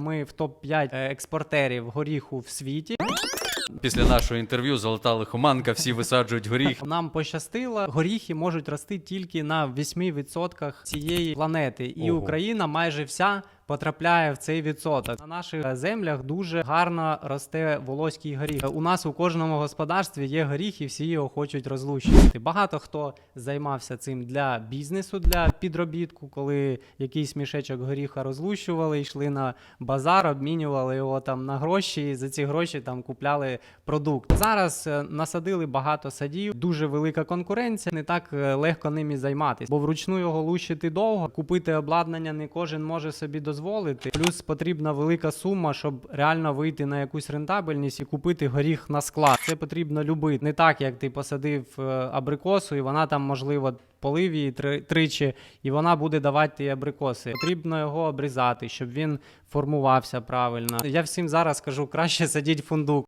Ми в топ 5 експортерів горіху в світі. Після нашого інтерв'ю золота лихоманка, всі висаджують горіх. Нам пощастило, горіхи можуть рости тільки на 8% цієї планети, і Ого. Україна майже вся. Потрапляє в цей відсоток. На наших землях дуже гарно росте волоський горіх. У нас у кожному господарстві є горіх, і всі його хочуть розлущувати. Багато хто займався цим для бізнесу, для підробітку, коли якийсь мішечок горіха розлущували, йшли на базар, обмінювали його там на гроші, і за ці гроші там купляли продукт. Зараз е, насадили багато садів, дуже велика конкуренція, не так е, легко ними займатися, бо вручну його лущити довго. Купити обладнання не кожен може собі дозволити. Плюс потрібна велика сума, щоб реально вийти на якусь рентабельність і купити горіх на склад. Це потрібно любити. Не так, як ти посадив е, абрикосу, і вона там, можливо, полив її три- тричі, і вона буде давати ті абрикоси. Потрібно його обрізати, щоб він формувався правильно. Я всім зараз кажу, краще садіть фундук.